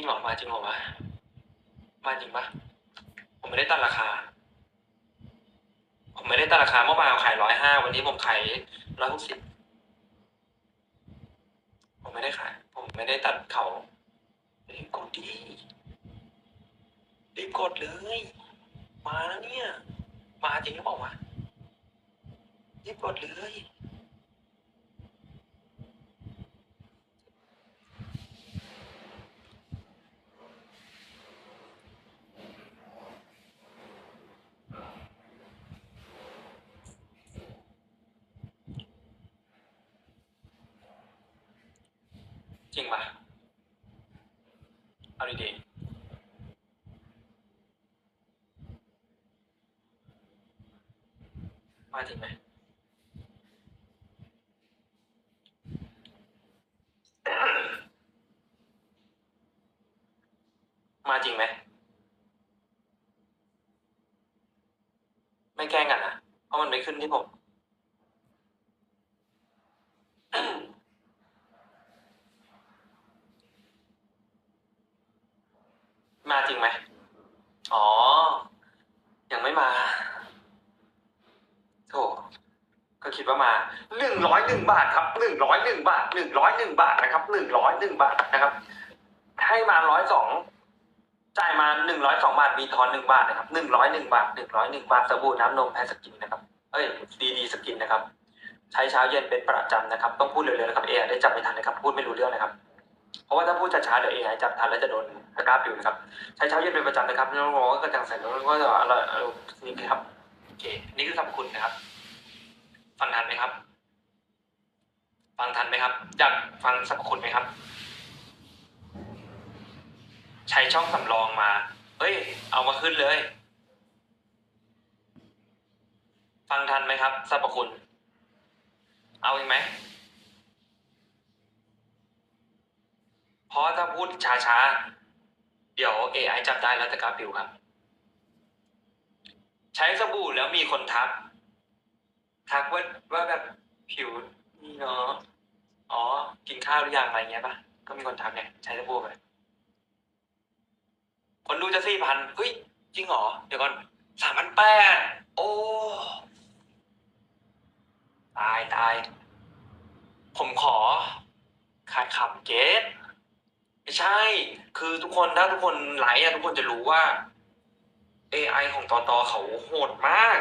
ริงเหรอมาจริงเหรอวะมาจริงปะผมไม่ได้ตั้งราคา ผมไม่ได้ตั้งราคาเมื่อวานขายร้อยห้าวันนี้ผมขายร้อยหกสิบผมไม่ได้ขาย ผมไม่ได้ตัดเขารีบกดดีรีบกดเลย มาแล้วเนี่ย มาจริงหรือเปล่าวะรีบกดเลย จริงปะเอาดีๆมาจริงไหมมาจริงไหม ไม่แกล้งกันนะ เพราะมันไม่ขึ้นที่ผม มาจริงไหม อ๋อ ยังไม่มาโถก็คิดว่ามาหนึ่งร้อยหนึ่งบาทครับหนึ่งร้อยหนึ่งบาทหนึ่งร้อยหนึ่งบาทนะครับหนึ่งร้อยหนึ่งบาทนะครับ ให้มาร้อยสองจ่ายมาหนึ่งร้อยสองบาทมีทอนหนึ่งบาทนะครับหนึ่งร้อยหนึ่งบาทหนึ่งร้อยหนึ่งบาทสบู่น้ำนมแพสกินนะครับ เอ้ยดีดีสกินนะครับ ใช้เช้าเย็นเป็นประจำนะครับ ต้องพูดเร็วๆนะครับเอได้จับไม่ทันนะครับ พูดไม่รู้เรื่องนะครับ ราะว่าถ้าพูดช้าๆเดี๋ยวเอไอจับทันแล้วจะโดนตะกร้าปิวนะครับ ใช้เช้าเย็นเป็นประจำนะครับน้องๆก็กระจ่างใสน้องๆก็จะอร่อยอร่อยนี่ครับโอเคนี่คือสรรพคุณนะครับ ฟังทันไหมครับ ฟังทันไหมครับอยากฟังสรรพคุณไหมครับ ใช้ช่องสำรองมา เฮ้ย เอามาขึ้นเลย ฟังทันไหมครับสรรพคุณ เอาอีกไหม เพ ราะถ้าพูดช้าๆ เดี๋ยว AI จับได้แล้วจะกราปิวครับ ใช้สบู่แล้วมีคนทัก ทักว่าว่าแบบผิวนี่เนาะอ๋อ กินข้าวหรือยังอะไรเงี้ยปะก็มีคนทักไงใช้สบู่ไปคนดูจะสี่พันเฮ้ย จริงเหรอ เดี๋ยวก่อนสามพันแปดโอ้ ตายตาย ผมขอ ขายขำเกตไม่ ใช่ คือทุกคนถ้าทุกคนไลฟ์อะทุกคนจะรู้ว่า AI ของตอตอเขาโหดมาก